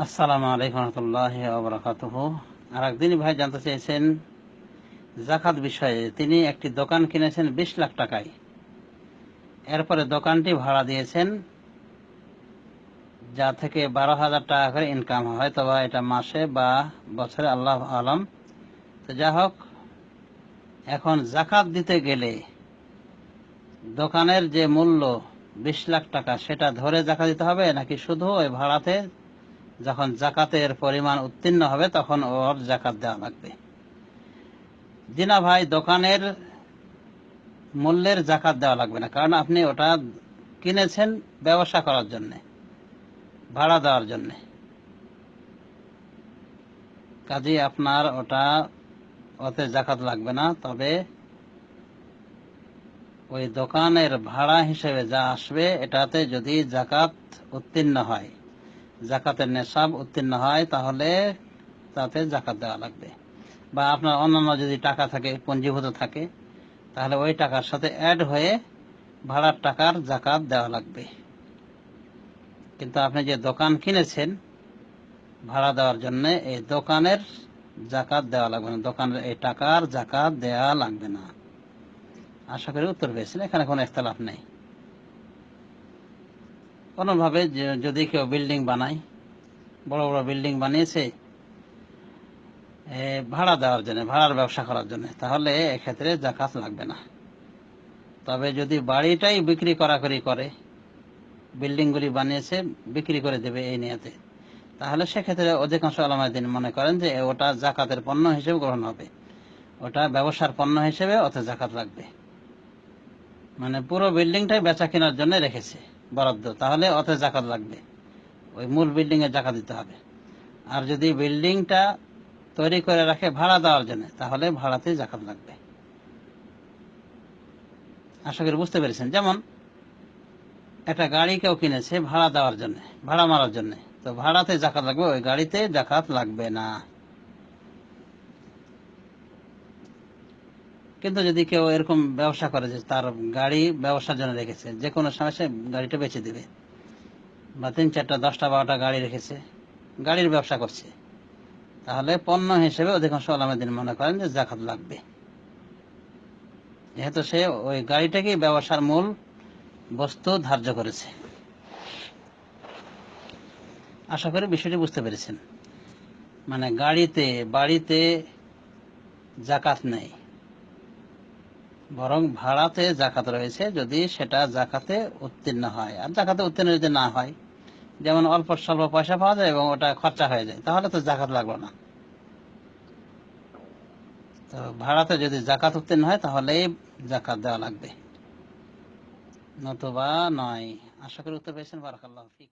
আসসালামু আলাইকুম রহমতুল্লাহ আবরাকাতুহ আর একদিনই ভাই জানতে চেয়েছেন, জাকাত বিষয়ে। তিনি একটি দোকান কিনেছেন বিশ লাখ টাকায়। এরপরে দোকানটি ভাড়া দিয়েছেন, যা থেকে বারো হাজার টাকা করে ইনকাম হয়। তবে এটা মাসে বা বছরে, আল্লাহ আলম। তো যা হোক, এখন জাকাত দিতে গেলে দোকানের যে মূল্য বিশ লাখ টাকা, সেটা ধরে জাকাত দিতে হবে নাকি শুধু ওই ভাড়াতে যখন জাকাতের পরিমাণ উত্তীর্ণ হবে, তখন ওর জাকাত দেওয়া লাগবে। দিনা ভাই, দোকানের মূল্যের জাকাত দেওয়া লাগবে না, কারণ আপনি ওটা কিনেছেন ব্যবসা করার জন্যে, ভাড়া দেওয়ার জন্যে। কাজে আপনার ওটা, ওতে জাকাত লাগবে না, তবে ওই দোকানের ভাড়া হিসেবে যা আসবে, এটাতে যদি জাকাত উত্তীর্ণ হয় জাকাতের নেশাব উত্তীর্ণ হয়, তাহলে তাতে জাকাত দেওয়া লাগবে। বা আপনার অন্যান্য যদি টাকা থাকে, পঞ্জীভূত থাকে, তাহলে ওই টাকার সাথে অ্যাড হয়ে ভাড়ার টাকার জাকাত দেওয়া লাগবে। কিন্তু আপনি যে দোকান কিনেছেন, ভাড়া দেওয়ার জন্য এই দোকানের জাকাত দেওয়া লাগবে না, দোকানের এই টাকার জাকাত দেওয়া লাগবে না। আশা করি উত্তর পেয়েছেন, এখানে কোনো ইখতলাফ নেই। কোনোভাবে যদি কেউ বিল্ডিং বানায়, বড় বড় বিল্ডিং বানিয়েছে ভাড়া দেওয়ার জন্য, ভাড়ার ব্যবসা করার জন্য, তাহলে এক্ষেত্রে জাকাত লাগবে না। তবে যদি বাড়িটাই বিক্রি করাকরি করে, বিল্ডিংগুলি বানিয়েছে, বিক্রি করে দেবে এই নিয়েতে, তাহলে সেক্ষেত্রে অধিকাংশ আলমাদিন মনে করেন যে ওটা জাকাতের পণ্য হিসেবে গ্রহণ হবে। ওটা ব্যবসার পণ্য হিসেবে অত জাকাত লাগবে। মানে পুরো বিল্ডিংটাই বেচা কেনার জন্য রেখেছে। বরাদ্দ, তাহলে অতে জাকাত লাগবে। ওই মূল বিল্ডিং এ জাকাত দিতে হবে। আর যদি বিল্ডিংটা তৈরি করে রাখে ভাড়া দেওয়ার জন্য, তাহলে ভাড়াতে জাকাত লাগবে। আশা করি বুঝতে পেরেছেন? যেমন, একটা গাড়ি কেউ কিনেছে ভাড়া দেওয়ার জন্য, ভাড়া মারার জন্য, তো ভাড়াতে জাকাত লাগবে, ওই গাড়িতে জাকাত লাগবে না। কিন্তু যদি কেউ এরকম ব্যবসা করে যে তার গাড়ি ব্যবসার জন্য রেখেছে, যে কোনো সময় সে গাড়িটা বেচে দিবে। বা তিন চারটা, দশটা, বারোটা গাড়ি রেখেছে, গাড়ির ব্যবসা করছে। তাহলে পণ্য হিসেবে অধিকাংশ আলামেদিন মনে করেন যে জাকাত লাগবে। যেহেতু সে ওই গাড়িটাকেই ব্যবসার মূল বস্তু ধার্য করেছে। আশা করি বিষয়টি বুঝতে পেরেছেন। মানে গাড়িতে, বাড়িতে জাকাত নেই। বরং ভাড়াতে জাকাত রয়েছে যদি সেটা জাকাতে উত্তীর্ণ হয়। আর জাকাতে উত্তীর্ণ যদি না হয়, যেমন অল্প স্বল্প পয়সা পাওয়া যায় এবং ওটা খরচা হয়ে যায়, তাহলে তো জাকাত লাগল না। তো ভাড়াতে যদি জাকাত উত্তীর্ণ হয়, তাহলে জাকাত দেওয়া লাগবে। নতুবা নয়। আশা করি উত্তর পেয়েছেন। বারাকাল্লাহ ফিক।